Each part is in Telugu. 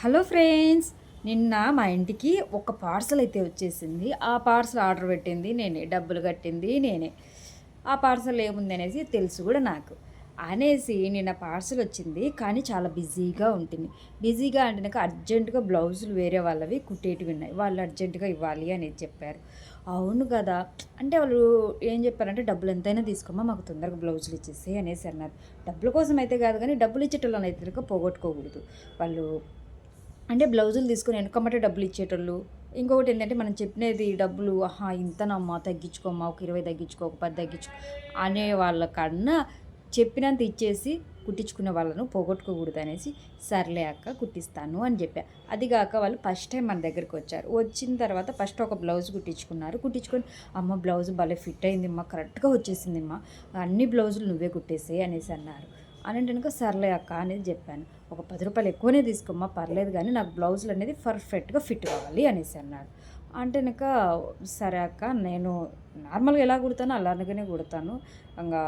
హలో ఫ్రెండ్స్ నిన్న మా ఇంటికి ఒక పార్సల్ అయితే వచ్చేసింది. ఆ పార్సల్ ఆర్డర్ పెట్టింది నేనే డబ్బులు కట్టింది నేనే. ఆ పార్సల్ ఏముంది అనేసి తెలుసు కూడా నాకు. అనేసి నిన్న పార్సల్ వచ్చింది కానీ చాలా బిజీగా ఉంటుంది. బిజీగా అంటే నాకు అర్జెంటుగా బ్లౌజులు వేరే వాళ్ళవి కుట్టేటివి ఉన్నాయి. వాళ్ళు అర్జెంటుగా ఇవ్వాలి అనేది చెప్పారు. అవును కదా. అంటే వాళ్ళు ఏం చెప్పారంటే డబ్బులు ఎంతైనా తీసుకోమా మాకు తొందరగా బ్లౌజులు ఇచ్చేసి అనేసి అన్నారు. డబ్బుల కోసం అయితే కాదు కానీ డబ్బులు ఇచ్చేటోళ్ళని అయితే పోగొట్టుకోకూడదు. వాళ్ళు అంటే బ్లౌజులు తీసుకుని వెనకమ్మటే డబ్బులు ఇచ్చేటోళ్ళు. ఇంకొకటి ఏంటంటే మనం చెప్పినది డబ్బులు ఆహా ఇంతనమ్మా తగ్గించుకోమ్మా ఒక ఇరవై తగ్గించుకో ఒక పది తగ్గించుకో అనే వాళ్ళకన్నా చెప్పినంత ఇచ్చేసి కుట్టించుకునే వాళ్ళను పోగొట్టుకోకూడదు అనేసి సర్లే అక్క కుట్టిస్తాను అని చెప్పా. అది కాక వాళ్ళు ఫస్ట్ టైం మన దగ్గరికి వచ్చారు. వచ్చిన తర్వాత ఫస్ట్ ఒక బ్లౌజ్ కుట్టించుకున్నారు. కుట్టించుకొని అమ్మ బ్లౌజ్ భలే ఫిట్ అయిందిమ్మా కరెక్ట్గా వచ్చేసింది అమ్మ అన్ని బ్లౌజులు నువ్వే కుట్టేసేయి అనేసి అన్నారు. అని కనుక సర్లే అక్క అనేది చెప్పాను. ఒక పది రూపాయలు ఎక్కువనే తీసుకోమ్మా పర్లేదు కానీ నాకు బ్లౌజులు అనేది పర్ఫెక్ట్గా ఫిట్ కావాలి అనేసి అన్నాడు. అంటే కనుక సరే అక్క నేను నార్మల్గా ఎలా కుడతానో అలాగనే కుడతాను. ఇంకా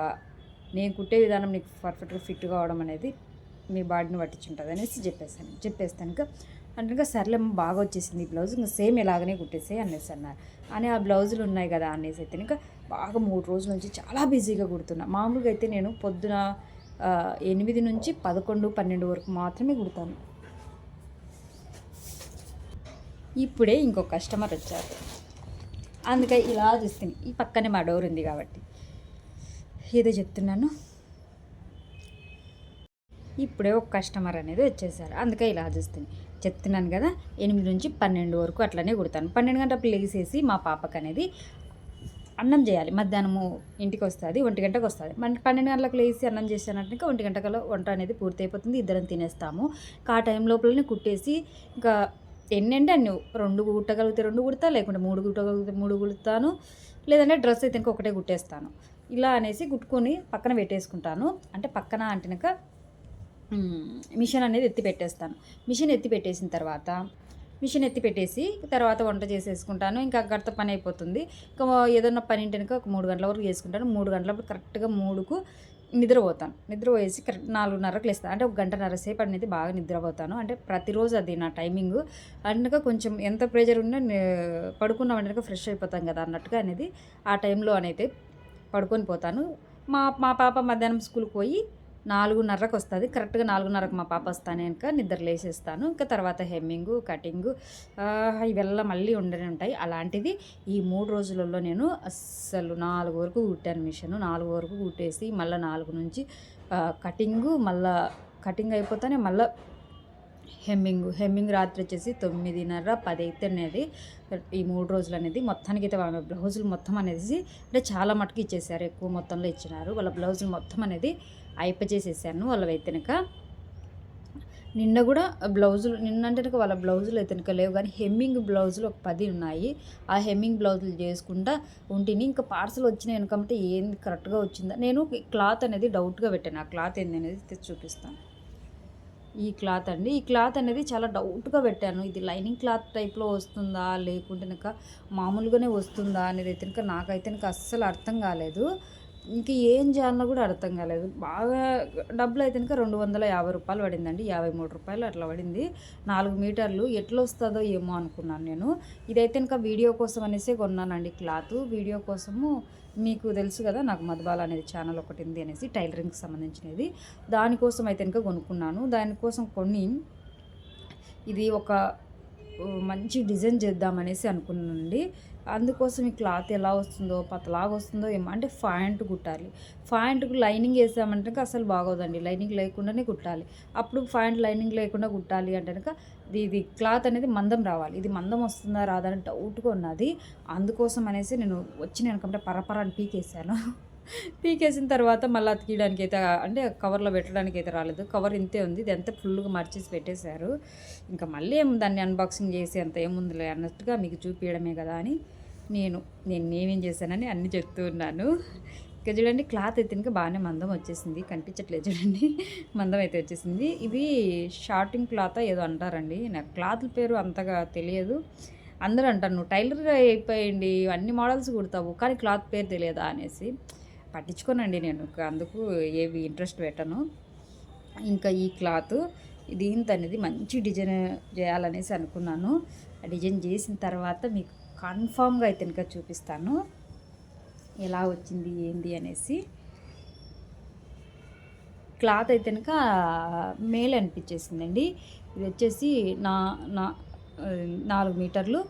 నేను కుట్టే విధానం నీకు పర్ఫెక్ట్గా ఫిట్ కావడం అనేది మీ బాడీని పట్టించుంటుంది అనేసి చెప్పేసాను చెప్పేస్తాను ఇంకా. అంటే ఇంకా సర్లే బాగా వచ్చేసింది ఈ బ్లౌజ్ ఇంకా సేమ్ ఇలాగనే కుట్టేసే అనేసి అన్నారు. అని ఆ బ్లౌజులు ఉన్నాయి కదా అనేసి అయితే ఇంకా బాగా మూడు రోజుల నుంచి చాలా బిజీగా కుడుతున్నా. మామూలుగా అయితే నేను పొద్దున ఎనిమిది నుంచి పదకొండు పన్నెండు వరకు మాత్రమే కుడతాను. ఇప్పుడే ఇంకో కస్టమర్ వచ్చారు. అందుకే ఇలా చూస్తుంది. ఈ పక్కనే మా డోర్ ఉంది కాబట్టి. ఏదో చెప్తున్నాను. ఇప్పుడే ఒక కస్టమర్ అనేది వచ్చేసారు. అందుకే ఇలా చూస్తుంది. చెప్తున్నాను కదా ఎనిమిది నుంచి పన్నెండు వరకు అట్లనే కుడతాను. పన్నెండు గంటలకు లేసేసి మా పాపకు అనేది అన్నం చేయాలి. మధ్యాహ్నము ఇంటికి వస్తుంది ఒంటి గంటకు వస్తుంది మన పన్నెండు గంటలకు లేచి అన్నం చేసానంటే ఇంకా ఒంటి గంటకల్లా వంట అనేది పూర్తయిపోతుంది. ఇద్దరం తినేస్తాము. ఇంకా ఆ టైం లోపలనే కుట్టేసి ఇంకా ఎన్నంటే అన్ని రెండు కుట్టగలిగితే రెండు కుడతా లేకుంటే మూడు కుట్టగలిగితే మూడు కుడతాను. లేదంటే డ్రెస్ అయితే ఇంకా ఒకటే కుట్టేస్తాను. ఇలా అనేసి కుట్టుకొని పక్కన పెట్టేసుకుంటాను. అంటే పక్కన అంటేనక మిషన్ అనేది ఎత్తి పెట్టేస్తాను మిషన్ ఎత్తి పెట్టేసిన తర్వాత మిషన్ ఎత్తి పెట్టేసి తర్వాత వంట చేసేసుకుంటాను. ఇంకా గడత పని అయిపోతుంది. ఇంకా ఏదన్నా పని ఇంటికి ఒక మూడు గంటల వరకు చేసుకుంటాను. మూడు గంటలప్పుడు కరెక్ట్గా మూడుకు నిద్రపోతాను. నిద్రపోయేసి కరెక్ట్ నాలుగున్నరకు లేస్తాను. అంటే ఒక గంటన్నర సేపు అనేది బాగా నిద్రపోతాను. అంటే ప్రతిరోజు అది నా టైమింగ్. అందుక కొంచెం ఎంత ప్రెజర్ ఉన్నా పడుకున్న వెంటనే ఫ్రెష్ అయిపోతాం కదా అన్నట్టుగా అనేది ఆ టైంలో అనేది పడుకొని పోతాను. మా మా పాప మధ్యాహ్నం స్కూల్కి పోయి నాలుగున్నరకు వస్తుంది కరెక్ట్గా నాలుగున్నరకు మా పాప వస్తానే కనుక నిద్ర లేసేస్తాను. ఇంకా తర్వాత హెమ్మింగు కటింగు ఇవెల్లా మళ్ళీ ఉండనే ఉంటాయి. అలాంటిది ఈ మూడు రోజులలో నేను అస్సలు నాలుగు వరకు కుట్టాను మిషన్. నాలుగు వరకు కుట్టేసి మళ్ళీ నాలుగు నుంచి కటింగు మళ్ళీ కటింగ్ అయిపోతానే మళ్ళీ హెమ్మింగ్ హెమ్మింగ్ రాత్రి వచ్చేసి తొమ్మిదిన్నర పది అయితే అనేది ఈ మూడు రోజులు అనేది మొత్తానికి అయితే వాళ్ళ బ్లౌజులు మొత్తం అనేది అంటే చాలా మటుకు ఇచ్చేసారు ఎక్కువ మొత్తంలో ఇచ్చినారు. వాళ్ళ బ్లౌజులు మొత్తం అనేది అయిపచేసేసాను వాళ్ళ వెతనక నిన్న కూడా బ్లౌజులు నిన్న అంటే వాళ్ళ బ్లౌజులు అయితే లేవు కానీ హెమ్మింగ్ బ్లౌజులు ఒక పది ఉన్నాయి. ఆ హెమ్మింగ్ బ్లౌజులు చేసుకుంటా ఉంటిని ఇంకా పార్సల్ వచ్చినాయి అనుకుంటే ఏంది కరెక్ట్గా వచ్చిందా? నేను క్లాత్ అనేది డౌట్గా పెట్టాను. ఆ క్లాత్ ఏంది అనేది చూపిస్తాను. ఈ క్లాత్ అండి. ఈ క్లాత్ అనేది చాలా డౌట్గా పెట్టాను. ఇది లైనింగ్ క్లాత్ టైప్లో వస్తుందా? లేకుంటే కనుక మామూలుగానే వస్తుందా? అనేది అయితే కనుక నాకైతే కనుక అస్సలు అర్థం కాలేదు. ఇంక ఏం చేయాలన్నా కూడా అర్థం కాలేదు. బాగా డబ్బులు అయితే కనుక రెండు వందల యాభై రూపాయలు పడిందండి. యాభై మూడు రూపాయలు అట్లా పడింది. నాలుగు మీటర్లు ఎట్లా వస్తుందో ఏమో అనుకున్నాను నేను. ఇదైతే ఇంకా వీడియో కోసం అనేసి కొన్నానండి క్లాత్. వీడియో కోసము మీకు తెలుసు కదా నాకు మధుబాల అనేది ఛానల్ ఒకటి ఉంది అనేసి టైలరింగ్కి సంబంధించినది. దానికోసం అయితే ఇంకా కొనుక్కున్నాను. దానికోసం కొన్ని ఇది ఒక మంచి డిజైన్ చేద్దామనేసి అనుకున్నానండి. అందుకోసం ఈ క్లాత్ ఎలా వస్తుందో పతలాగా వస్తుందో ఏమో అంటే ఫాయింట్ కుట్టాలి. ఫాయింట్కు లైనింగ్ వేసామంటే అసలు బాగోదండి. లైనింగ్ లేకుండానే కుట్టాలి. అప్పుడు ఫాయింట్ లైనింగ్ లేకుండా కుట్టాలి అంటే కనుక ఇది క్లాత్ అనేది మందం రావాలి. ఇది మందం వస్తుందా రాదా అని డౌట్గా ఉన్నది. అందుకోసం అనేసి నేను వచ్చిన వెనకంటే పరపర అని పీకేసాను పీకేసిన తర్వాత మళ్ళీ అతికియడానికి అయితే అంటే కవర్లో పెట్టడానికి అయితే రాలేదు. కవర్ ఇంతే ఉంది. ఇది అంతా ఫుల్గా మార్చేసి పెట్టేశారు. ఇంకా మళ్ళీ ఏం దాన్ని అన్బాక్సింగ్ చేసి అంత ఏముందిలే అన్నట్టుగా మీకు చూపించడమే కదా అని నేను నేను ఏమేం చేశానని అన్నీ చెప్తూ ఉన్నాను. ఇక చూడండి క్లాత్ అయితే ఇంకా బాగానే మందం వచ్చేసింది. కనిపించట్లేదు చూడండి. మందం అయితే వచ్చేసింది. ఇది షార్టింగ్ క్లాత్ ఏదో అంటారండి. నాకు క్లాత్ పేరు అంతగా తెలియదు. అందరూ అంటారు నువ్వు టైలర్ అయిపోయింది అన్ని మోడల్స్ కుడతావు కానీ క్లాత్ పేరు తెలియదా? అనేసి. పట్టించుకోనండి నేను. అందుకు ఏవి ఇంట్రెస్ట్ పెట్టను. ఇంకా ఈ క్లాత్ దీంతో అనేది మంచి డిజైన్ చేయాలనేసి అనుకున్నాను. ఆ డిజైన్ చేసిన తర్వాత మీకు కన్ఫామ్గా అయితే ఇంకా చూపిస్తాను. ఎలా వచ్చింది ఏంది అనేసి. క్లాత్ అయితే కనుక మేల్ అనిపించేసిందండి. ఇది వచ్చేసి నా నా నాలుగు మీటర్లు.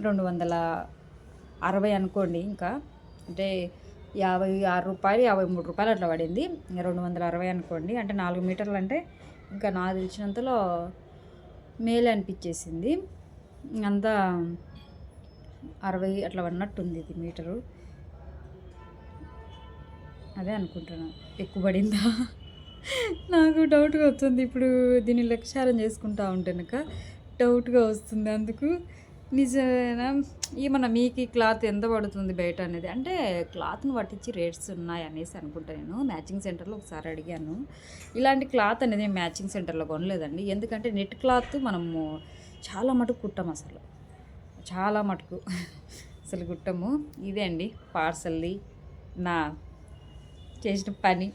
రెండు వందల అరవై అనుకోండి ఇంకా. అంటే యాభై ఆరు రూపాయలు యాభై మూడు రూపాయలు అట్లా పడింది. ఇంకా రెండు వందల అరవై అనుకోండి. అంటే నాలుగు మీటర్లు అంటే ఇంకా నాకు తెలిసినంతలో మేలు అనిపించేసింది. అంతా అరవై అట్లా పడినట్టుంది ఇది మీటరు. అదే అనుకుంటున్నాను ఎక్కువ పడిందా? నాకు డౌట్గా వస్తుంది. ఇప్పుడు దీన్ని లక్ష్యారం చేసుకుంటా ఉంటేనక డౌట్గా వస్తుంది అందుకు. నిజమేనా? ఏమన్నా మీకు ఈ క్లాత్ ఎంత పడుతుంది బయట అనేది? అంటే క్లాత్ను పట్టించి రేట్స్ ఉన్నాయి అనేసి అనుకుంటా నేను. మ్యాచింగ్ సెంటర్లో ఒకసారి అడిగాను. ఇలాంటి క్లాత్ అనేది మ్యాచింగ్ సెంటర్లో కొనలేదండి. ఎందుకంటే నెట్ క్లాత్ మనము చాలా మటుకు కుట్టాం అసలు. చాలా మటుకు అసలు గుట్టము. ఇదే అండి పార్సల్ది. నా చేసిన పని.